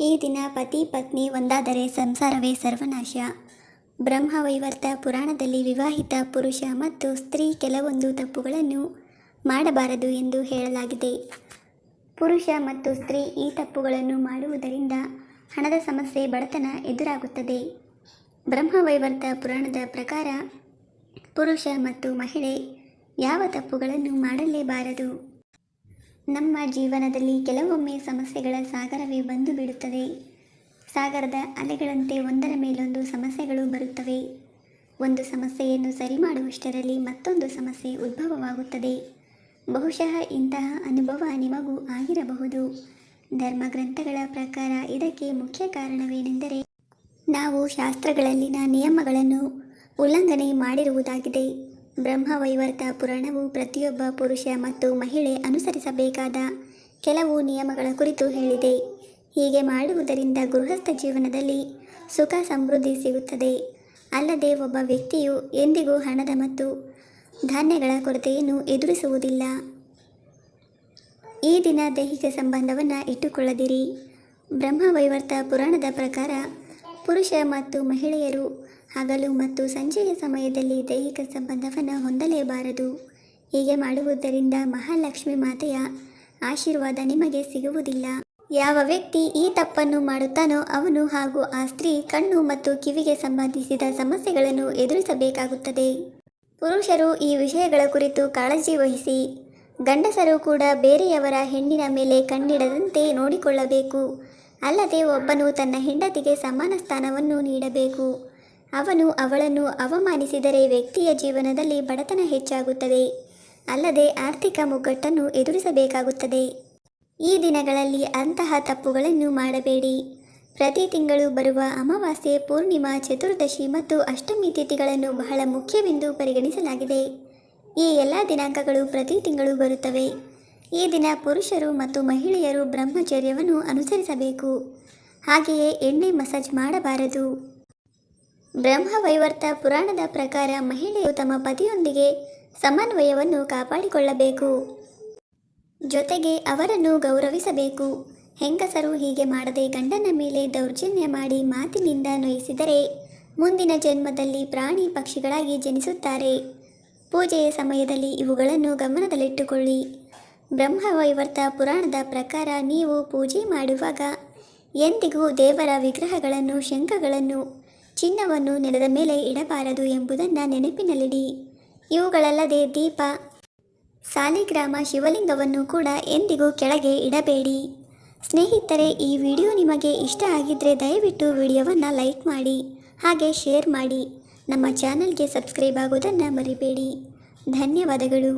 ಈ ದಿನ ಪತಿ ಪತ್ನಿ ಒಂದಾದರೆ ಸಂಸಾರವೇ ಸರ್ವನಾಶ. ಬ್ರಹ್ಮ ವೈವರ್ತ ಪುರಾಣದಲ್ಲಿ ವಿವಾಹಿತ ಪುರುಷ ಮತ್ತು ಸ್ತ್ರೀ ಕೆಲವೊಂದು ತಪ್ಪುಗಳನ್ನು ಮಾಡಬಾರದು ಎಂದು ಹೇಳಲಾಗಿದೆ. ಪುರುಷ ಮತ್ತು ಸ್ತ್ರೀ ಈ ತಪ್ಪುಗಳನ್ನು ಮಾಡುವುದರಿಂದ ಹಣದ ಸಮಸ್ಯೆ, ಬಡತನ ಎದುರಾಗುತ್ತದೆ. ಬ್ರಹ್ಮ ವೈವರ್ತ ಪುರಾಣದ ಪ್ರಕಾರ ಪುರುಷ ಮತ್ತು ಮಹಿಳೆ ಯಾವ ತಪ್ಪುಗಳನ್ನು ಮಾಡಲೇಬಾರದು? ನಮ್ಮ ಜೀವನದಲ್ಲಿ ಕೆಲವೊಮ್ಮೆ ಸಮಸ್ಯೆಗಳ ಸಾಗರವೇ ಬಂದು ಬಿಡುತ್ತದೆ ಸಾಗರದ ಅಲೆಗಳಂತೆ ಒಂದರ ಮೇಲೊಂದು ಸಮಸ್ಯೆಗಳು ಬರುತ್ತವೆ. ಒಂದು ಸಮಸ್ಯೆಯನ್ನು ಸರಿ ಮಾಡುವಷ್ಟರಲ್ಲಿ ಮತ್ತೊಂದು ಸಮಸ್ಯೆ ಉದ್ಭವವಾಗುತ್ತದೆ. ಬಹುಶಃ ಇಂತಹ ಅನುಭವ ನಿಮಗೂ ಆಗಿರಬಹುದು. ಧರ್ಮಗ್ರಂಥಗಳ ಪ್ರಕಾರ ಇದಕ್ಕೆ ಮುಖ್ಯ ಕಾರಣವೇನೆಂದರೆ, ನಾವು ಶಾಸ್ತ್ರಗಳಲ್ಲಿನ ನಿಯಮಗಳನ್ನು ಉಲ್ಲಂಘನೆ ಮಾಡಿರುವುದಾಗಿದೆ. ಬ್ರಹ್ಮವೈವರ್ತ ಪುರಾಣವು ಪ್ರತಿಯೊಬ್ಬ ಪುರುಷ ಮತ್ತು ಮಹಿಳೆ ಅನುಸರಿಸಬೇಕಾದ ಕೆಲವು ನಿಯಮಗಳ ಕುರಿತು ಹೇಳಿದೆ. ಹೀಗೆ ಮಾಡುವುದರಿಂದ ಗೃಹಸ್ಥ ಜೀವನದಲ್ಲಿ ಸುಖ ಸಮೃದ್ಧಿ ಸಿಗುತ್ತದೆ. ಅಲ್ಲದೆ ಒಬ್ಬ ವ್ಯಕ್ತಿಯು ಎಂದಿಗೂ ಹಣದ ಮತ್ತು ಧಾನ್ಯಗಳ ಕೊರತೆಯನ್ನು ಎದುರಿಸುವುದಿಲ್ಲ. ಈ ದಿನ ದೈಹಿಕ ಸಂಬಂಧವನ್ನು ಇಟ್ಟುಕೊಳ್ಳದಿರಿ. ಬ್ರಹ್ಮವೈವರ್ತ ಪುರಾಣದ ಪ್ರಕಾರ ಪುರುಷ ಮತ್ತು ಮಹಿಳೆಯರು ಹಗಲು ಮತ್ತು ಸಂಜೆಯ ಸಮಯದಲ್ಲಿ ದೈಹಿಕ ಸಂಬಂಧವನ್ನು ಹೊಂದಲೇಬಾರದು. ಹೀಗೆ ಮಾಡುವುದರಿಂದ ಮಹಾಲಕ್ಷ್ಮಿ ಮಾತೆಯ ಆಶೀರ್ವಾದ ನಿಮಗೆ ಸಿಗುವುದಿಲ್ಲ. ಯಾವ ವ್ಯಕ್ತಿ ಈ ತಪ್ಪನ್ನು ಮಾಡುತ್ತಾನೋ ಅವನು ಹಾಗೂ ಆ ಸ್ತ್ರೀ ಕಣ್ಣು ಮತ್ತು ಕಿವಿಗೆ ಸಂಬಂಧಿಸಿದ ಸಮಸ್ಯೆಗಳನ್ನು ಎದುರಿಸಬೇಕಾಗುತ್ತದೆ. ಪುರುಷರು ಈ ವಿಷಯಗಳ ಕುರಿತು ಕಾಳಜಿ ವಹಿಸಿ, ಗಂಡಸರು ಕೂಡ ಬೇರೆಯವರ ಹೆಣ್ಣಿನ ಮೇಲೆ ಕಣ್ಣಿಡದಂತೆ ನೋಡಿಕೊಳ್ಳಬೇಕು. ಅಲ್ಲದೆ ಒಬ್ಬನು ತನ್ನ ಹೆಂಡತಿಗೆ ಸಮಾನ ಸ್ಥಾನವನ್ನು ನೀಡಬೇಕು. ಅವನು ಅವಳನ್ನು ಅವಮಾನಿಸಿದರೆ ವ್ಯಕ್ತಿಯ ಜೀವನದಲ್ಲಿ ಬಡತನ ಹೆಚ್ಚಾಗುತ್ತದೆ. ಅಲ್ಲದೆ ಆರ್ಥಿಕ ಮುಗ್ಗಟ್ಟನ್ನು ಎದುರಿಸಬೇಕಾಗುತ್ತದೆ. ಈ ದಿನಗಳಲ್ಲಿ ಅಂತಹ ತಪ್ಪುಗಳನ್ನು ಮಾಡಬೇಡಿ. ಪ್ರತಿ ತಿಂಗಳು ಬರುವ ಅಮಾವಾಸ್ಯೆ, ಪೂರ್ಣಿಮಾ, ಚತುರ್ದಶಿ ಮತ್ತು ಅಷ್ಟಮಿ ತಿಥಿಗಳನ್ನು ಬಹಳ ಮುಖ್ಯವೆಂದು ಪರಿಗಣಿಸಲಾಗಿದೆ. ಈ ಎಲ್ಲ ದಿನಾಂಕಗಳು ಪ್ರತಿ ತಿಂಗಳು ಬರುತ್ತವೆ. ಈ ದಿನ ಪುರುಷರು ಮತ್ತು ಮಹಿಳೆಯರು ಬ್ರಹ್ಮಚರ್ಯವನ್ನು ಅನುಸರಿಸಬೇಕು. ಹಾಗೆಯೇ ಎಣ್ಣೆ ಮಸಾಜ್ ಮಾಡಬಾರದು. ಬ್ರಹ್ಮವೈವರ್ತ ಪುರಾಣದ ಪ್ರಕಾರ ಮಹಿಳೆಯು ತಮ್ಮ ಪತಿಯೊಂದಿಗೆ ಸಮನ್ವಯವನ್ನು ಕಾಪಾಡಿಕೊಳ್ಳಬೇಕು. ಜೊತೆಗೆ ಅವರನ್ನು ಗೌರವಿಸಬೇಕು. ಹೆಂಗಸರು ಹೀಗೆ ಮಾಡದೆ ಗಂಡನ ಮೇಲೆ ದೌರ್ಜನ್ಯ ಮಾಡಿ ಮಾತಿನಿಂದ ನೋಯಿಸಿದರೆ ಮುಂದಿನ ಜನ್ಮದಲ್ಲಿ ಪ್ರಾಣಿ ಪಕ್ಷಿಗಳಾಗಿ ಜನಿಸುತ್ತಾರೆ. ಪೂಜೆಯ ಸಮಯದಲ್ಲಿ ಇವುಗಳನ್ನು ಗಮನದಲ್ಲಿಟ್ಟುಕೊಳ್ಳಿ. ಬ್ರಹ್ಮವೈವರ್ತ ಪುರಾಣದ ಪ್ರಕಾರ ನೀವು ಪೂಜೆ ಮಾಡುವಾಗ ಎಂದಿಗೂ ದೇವರ ವಿಗ್ರಹಗಳನ್ನು ಶಂಖಗಳನ್ನು ಚಿನ್ನವನ್ನು ನೆಲದ ಮೇಲೆ ಇಡಬಾರದು ಎಂಬುದನ್ನು ನೆನಪಿನಲ್ಲಿಡಿ. ಇವುಗಳಲ್ಲದೆ ದೀಪ, ಸಾಲಿಗ್ರಾಮ, ಶಿವಲಿಂಗವನ್ನು ಕೂಡ ಎಂದಿಗೂ ಕೆಳಗೆ ಇಡಬೇಡಿ. ಸ್ನೇಹಿತರೆ, ಈ ವಿಡಿಯೋ ನಿಮಗೆ ಇಷ್ಟ ಆಗಿದ್ದರೆ ದಯವಿಟ್ಟು ವಿಡಿಯೋವನ್ನು ಲೈಕ್ ಮಾಡಿ, ಹಾಗೆ ಶೇರ್ ಮಾಡಿ. ನಮ್ಮ ಚಾನಲ್ಗೆ ಸಬ್ಸ್ಕ್ರೈಬ್ ಆಗೋದನ್ನು ಮರಿಬೇಡಿ. ಧನ್ಯವಾದಗಳು.